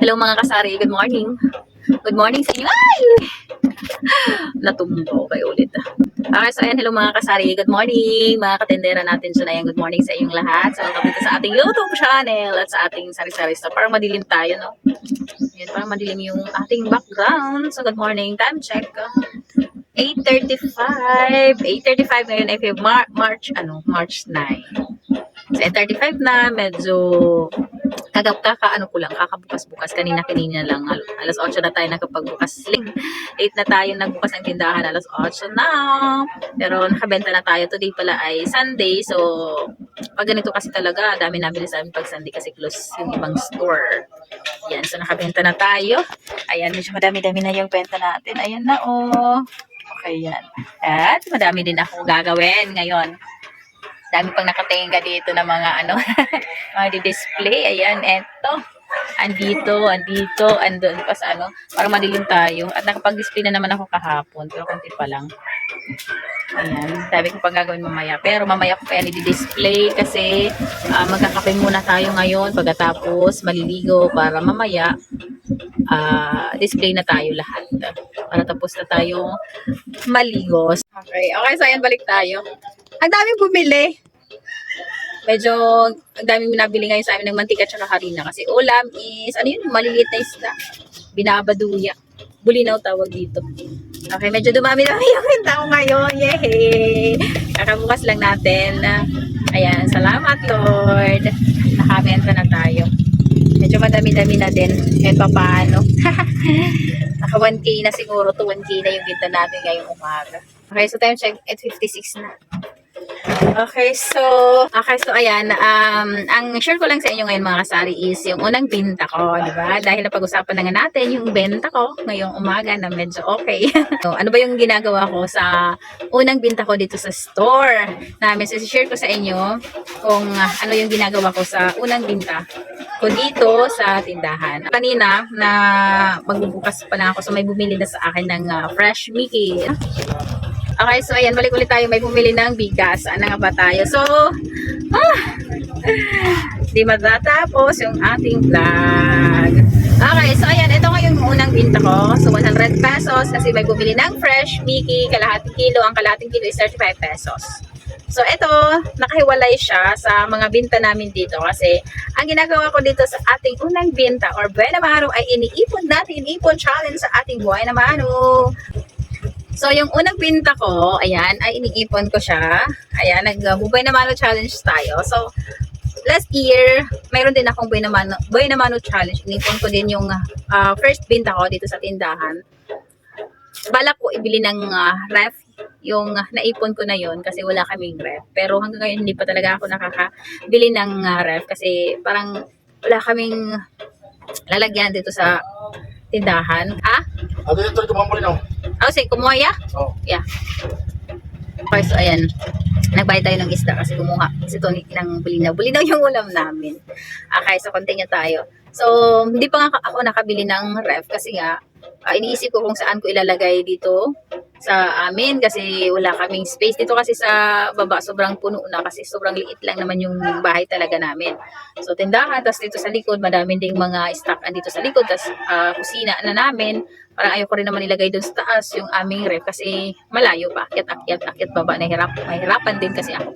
Hello mga kasari, good morning. Good morning sa inyo. Ay! Natumbo kayo ulit. Okay, so ayan, hello mga kasari, good morning. Mga katendera natin dyan, ayan, good morning sa inyong lahat. So, welcome dito sa ating YouTube channel at sa ating sari-sari store. Parang madilim tayo, no? Ayan, parang madilim yung ating background. So, good morning. Time check. 8.35. 8.35 ngayon ay Mar- March, ano, March 9. So, 8.35 na, medyo kaka, kaka ano ko lang, kakabukas-bukas. Kanina-kanina lang, al- alas 8 na tayo nakapagbukas. Late na tayo nagbukas ng tindahan, alas 8 na. Pero nakabenta na tayo. Today pala ay Sunday, so pag ganito kasi talaga, dami nabili sa amin pag Sunday kasi close yung ibang store. Yan, so nakabenta na tayo. Ayan, medyo madami-dami na yung benta natin. Ayan na, oh. Okay, yan. At madami din ako gagawin ngayon. Dami pang nakatingin dito ng mga ano, mga di-display. Ayan, eto. Andito, andito, andun pa sa ano. Para madilim tayo. At nakapag-display na naman ako kahapon. Pero konti pa lang. Ayan, sabi ko pang gagawin mamaya. Pero mamaya ko pa yan i-display kasi ah, magkakape muna tayo ngayon pagkatapos maliligo para mamaya ah, display na tayo lahat. Para tapos na tayo maligo. Okay, okay, so ayan, balik tayo. Ang daming bumili. Medyo ang daming nabili ngayon sa amin ng mantika at harina kasi ulam is, ano yun, maliliit na isda. Binabaduya. Bulinaw tawag dito. Okay, medyo dumami-dami yung tao ngayon. Yay! Kakabukas lang natin. Ayan, salamat Lord. Nakabenta na tayo. Medyo madami-dami na din. Kahit pa paano. Naka 1K na siguro to 1K na yung kita natin ngayong umaga. Okay, so time check at 56 na. Okay, so, okay, so ayan, um, ang share ko lang sa inyo ngayon mga kasari is yung unang binta ko, di ba? Dahil napag-usapan na nga natin yung benta ko ngayong umaga na medyo okay. so, ano ba yung ginagawa ko sa unang binta ko dito sa store namin? So, share ko sa inyo kung ano yung ginagawa ko sa unang binta ko dito sa tindahan. Kanina na magbubukas pa lang ako so may bumili na sa akin ng uh, fresh Mickey. Okay, so ayan, balik ulit tayo. May bumili ng bigas. Ano nga ba tayo? So, ah, di matatapos yung ating vlog. Okay, so ayan, ito nga yung unang binta ko. So, 100 pesos kasi may bumili ng fresh Mickey, kalahating kilo. Ang kalahating kilo is 35 pesos. So, ito, nakahiwalay siya sa mga binta namin dito kasi ang ginagawa ko dito sa ating unang binta or Buena Mano ay iniipon natin, ipon challenge sa ating Buena Mano. So, yung unang pinta ko, ayan, ay iniipon ko siya. Ayan, nag-Buhay na Mano Challenge tayo. So, last year, mayroon din akong Buhay na Mano, Buhay na Mano Challenge. Inipon ko din yung ah, first binta ko dito sa tindahan. Balak ko ibili ng ah, ref. Yung naipon ko na yon kasi wala kaming ref. Pero hanggang ngayon, hindi pa talaga ako nakakabili ng ah, ref kasi parang wala kaming lalagyan dito sa tindahan. Ah? Ano yung tuloy kumamuli na? Oh, si Kumoya? Oo. Yeah. So ayan. Nagbayad tayo ng isda kasi kumuha si Tony ng bulinaw. Bulinaw yung ulam namin. Okay, so continue tayo. So, hindi pa nga ako nakabili ng ref kasi nga, ah, iniisip ko kung saan ko ilalagay dito sa amin kasi wala kaming space. Dito kasi sa baba, sobrang puno na kasi sobrang liit lang naman yung bahay talaga namin. So, tindahan, tapos dito sa likod, madami ding mga stock andito sa likod, tapos ah, kusina na namin. Parang ayoko rin naman ilagay doon sa taas yung aming ref kasi malayo pa. Akyat, akyat, akyat baba. Nahirap, mahirapan din kasi ako.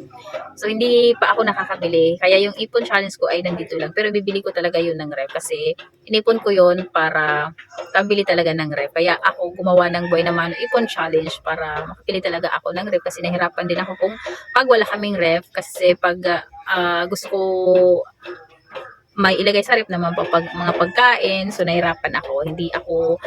So, hindi pa ako nakakabili. Kaya yung ipon challenge ko ay nandito lang. Pero bibili ko talaga yun ng ref kasi inipon ko yun para kabili talaga ng ref. Kaya ako gumawa ng buhay naman ipon challenge para makabili talaga ako ng ref kasi nahirapan din ako kung pag wala kaming ref kasi pag ah, gusto ko may ilagay sa ref naman pa pag, mga pagkain. So nahirapan ako. Hindi ako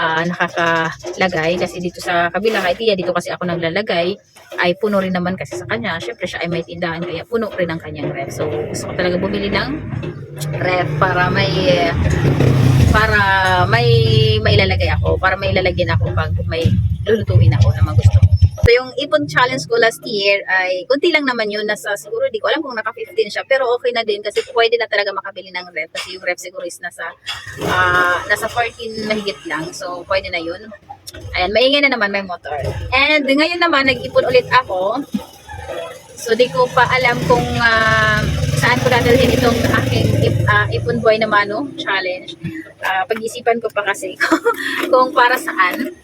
ah, nakakalagay kasi dito sa kabila kay Tia dito kasi ako naglalagay. Ay puno rin naman kasi sa kanya. Syempre siya ay may tindahan kaya puno rin ang kanyang ref. So gusto ko talaga bumili ng ref para may para may mailalagay ako para may ilalagyan ako pag may lulutuin ako na magusto yung ipon challenge ko last year ay kunti lang naman yun. Nasa siguro di ko alam kung naka 15 siya. Pero okay na din kasi pwede na talaga makabili ng ref. Kasi yung ref siguro is nasa, ah, nasa 14 mahigit lang. So pwede na yun. Ayan, maingay na naman may motor. And ngayon naman nag-ipon ulit ako. So di ko pa alam kung ah, saan ko dadalhin itong aking ip, ah, ipon buhay na mano challenge. Ah, pag-isipan ko pa kasi kung para saan.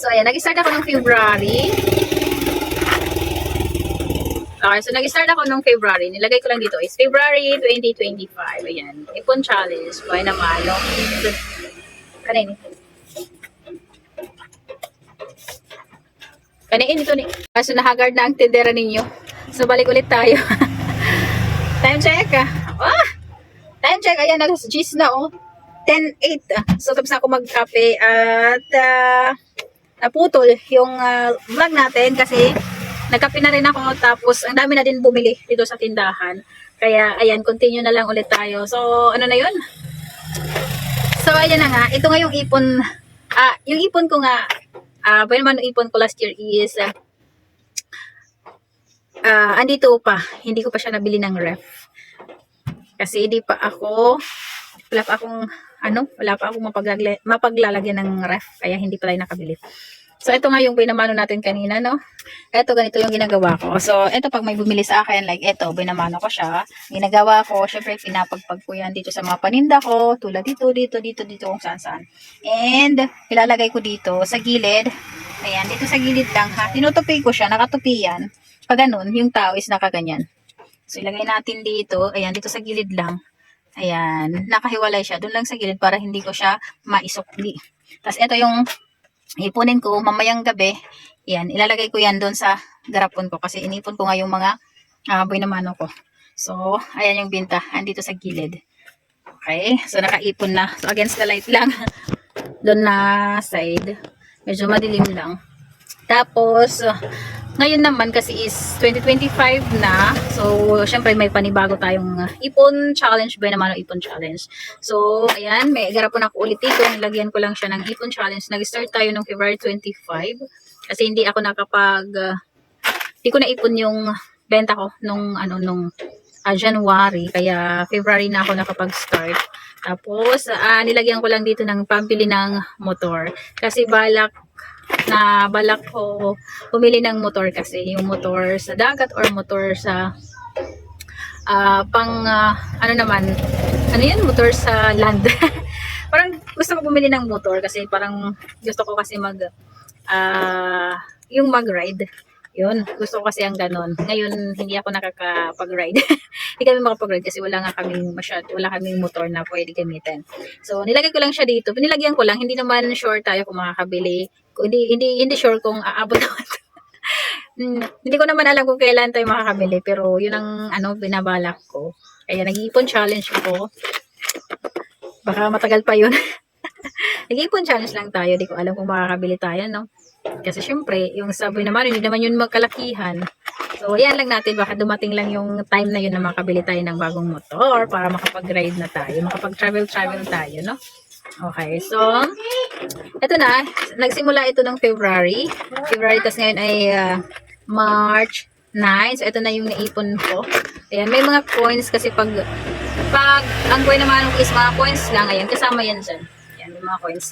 So, ayan, nag-start ako ng February. Okay, so nag-start ako nung February. Nilagay ko lang dito is February 2025. Ayan, ipon challenge. Buhay na mano. So, Kanin. Kanin ito ni. Kaso nahagard na ang tindera ninyo. So, balik ulit tayo. Time check. ah. Ah! Time check. Ayan, alas 10 na oh. 10-8. ah. So, tapos na ako magkape at ah, naputol yung ah, vlog natin kasi nagkape na rin ako tapos ang dami na din bumili dito sa tindahan. Kaya, ayan, continue na lang ulit tayo. So, ano na yun? So, ayan na nga. Ito nga yung ipon. Ah, yung ipon ko nga, ah, well, man, ipon ko last year is, ah, ah, andito pa. Hindi ko pa siya nabili ng ref. Kasi hindi pa ako, wala pa akong, ano, wala pa akong mapaglalagyan ng ref. Kaya hindi pa tayo nakabili. So, ito nga yung binamano natin kanina, no? Ito, ganito yung ginagawa ko. So, ito pag may bumili sa akin, like ito, binamano ko siya. Ginagawa ko, syempre, pinapagpag ko yan dito sa mga paninda ko, tulad dito, dito, dito, dito, kung saan saan. And, ilalagay ko dito sa gilid. Ayan, dito sa gilid lang, ha? Tinutupi ko siya, nakatupi yan. Pag ganun, yung tao is nakaganyan. So, ilagay natin dito. Ayan, dito sa gilid lang. Ayan, nakahiwalay siya. Doon lang sa gilid para hindi ko siya maisukli. Tapos, ito yung ipunin ko mamayang gabi. Yan, ilalagay ko yan doon sa garapon ko kasi inipon ko nga yung mga uh, boy na mano ko. So, ayan yung binta. Andito sa gilid. Okay, so nakaipon na. So, against the light lang. doon na side. Medyo madilim lang. Tapos, ngayon naman kasi is 2025 na. So, syempre may panibago tayong uh, ipon challenge ba naman o ipon challenge. So, ayan, may garapon ako ulit dito. Nilagyan ko lang siya ng ipon challenge. Nag-start tayo ng February 25. Kasi hindi ako nakapag, uh, hindi ko naipon yung benta ko nung, ano, nung uh, January. Kaya February na ako nakapag-start. Tapos, uh, nilagyan ko lang dito ng pambili ng motor. Kasi balak na balak ko pumili ng motor kasi yung motor sa dagat or motor sa ah, pang ah, ano naman ano yun motor sa land parang gusto ko bumili ng motor kasi parang gusto ko kasi mag ah, yung mag-ride yun, gusto ko kasi ang ganon. Ngayon, hindi ako nakakapag-ride. hindi kami makapag-ride kasi wala nga kaming masyad, wala kaming motor na pwede gamitin. So, nilagay ko lang siya dito. Pinilagyan ko lang, hindi naman sure tayo kung makakabili. Hindi, hindi, hindi sure kung aabot naman. Hmm, hindi ko naman alam kung kailan tayo makakabili, pero yun ang ano, binabalak ko. Kaya nag-iipon challenge ko. Baka matagal pa yun. nag-iipon challenge lang tayo. Di ko alam kung makakabili tayo, no? Kasi syempre, yung saboy naman, hindi naman yun magkalakihan. So, yan lang natin. Baka dumating lang yung time na yun na makabili tayo ng bagong motor para makapag-ride na tayo. Makapag-travel-travel tayo, no? Okay, so, ito na. Nagsimula ito ng February. February, tas ngayon ay ah, March 9. So, ito na yung naipon ko. Ayan, may mga coins kasi pag, pag, ang buhay naman is mga coins lang. Ayan, kasama yan dyan. Ayan, may mga coins.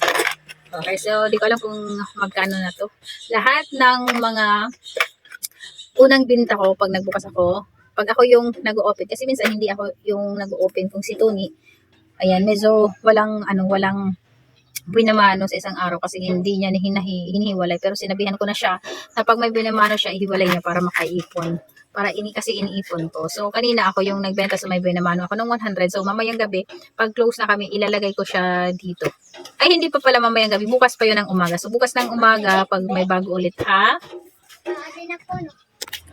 Okay, so di ko alam kung magkano na to. Lahat ng mga unang binta ko pag nagbukas ako, pag ako yung nag-open, kasi minsan hindi ako yung nag-open kung si Tony, ayan, medyo walang, ano, walang binamano sa isang araw kasi hindi niya hinahi, hinihiwalay. Pero sinabihan ko na siya na pag may binamano siya, ihiwalay niya para makaipon. Para ini kasi iniipon ko. So, kanina ako yung nagbenta sa may binamano ako ng 100. So, mamayang gabi, pag close na kami, ilalagay ko siya dito. Ay, hindi pa pala mamayang gabi. Bukas pa yun ng umaga. So, bukas ng umaga, pag may bago ulit, ha?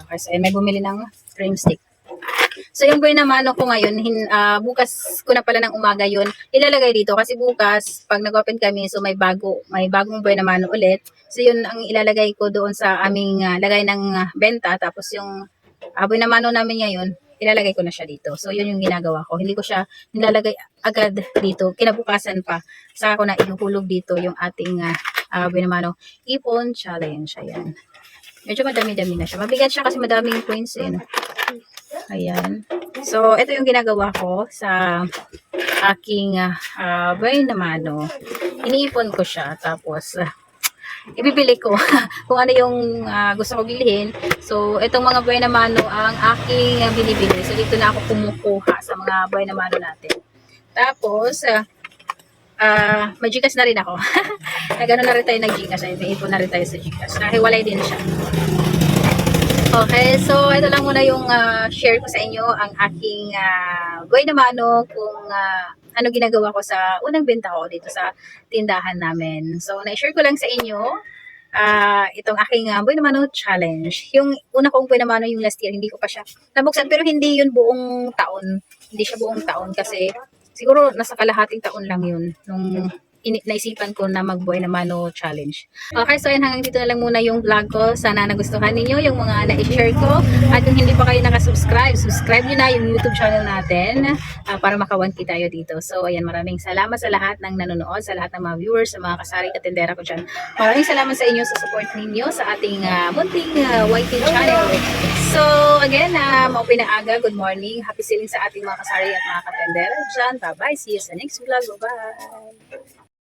Okay, so, eh, may bumili ng frame stick. So, yung buhay naman ko ngayon, hin, ah, bukas ko na pala ng umaga yun, ilalagay dito. Kasi bukas, pag nag-open kami, so may bago, may bagong buhay naman ulit. So, yun ang ilalagay ko doon sa aming ah, lagay ng ah, benta. Tapos yung uh, buhay naman namin ngayon, ilalagay ko na siya dito. So, yun yung ginagawa ko. Hindi ko siya nilalagay agad dito. Kinabukasan pa, saka ko na ihuhulog dito yung ating uh, uh, binamano ipon challenge. Ayan. Medyo madami-dami na siya. Mabigat siya kasi madaming coins eh. no? Ayan. So, ito yung ginagawa ko sa aking uh, uh, buhay naman, no. Iniipon ko siya. Tapos, uh, ibibili ko kung ano yung ah, gusto ko bilhin. So, itong mga buhay na mano ang aking ah, binibili. So, dito na ako kumukuha sa mga buhay na natin. Tapos, ah, ah, may Gcash na rin ako. Nagano na rin tayo nag-Gcash. Ay, may na rin tayo sa Gcash. Nahiwalay din siya. Okay, so ito lang muna yung ah, share ko sa inyo ang aking uh, goy na mano kung ah, ano ginagawa ko sa unang benta ko dito sa tindahan namin. So, na-share ko lang sa inyo ah, itong aking uh, buhay na mano challenge. Yung una kong buhay na mano yung last year, hindi ko pa siya nabuksan pero hindi yun buong taon. Hindi siya buong taon kasi siguro nasa kalahating taon lang yun nung naisipan ko na magbuhay na mano challenge. Okay, so yan hanggang dito na lang muna yung vlog ko. Sana nagustuhan ninyo yung mga na-share ko. At kung hindi pa kayo nakasubscribe, subscribe nyo na yung YouTube channel natin ah, para makawanti tayo dito. So, ayan, maraming salamat sa lahat ng nanonood, sa lahat ng mga viewers, sa mga kasari katendera ko dyan. Maraming salamat sa inyo sa support ninyo sa ating ah, munting uh, YT channel. So, again, uh, maupi na aga. Good morning. Happy sailing sa ating mga kasari at mga katendera dyan. Bye-bye. See you sa next vlog. Bye-bye.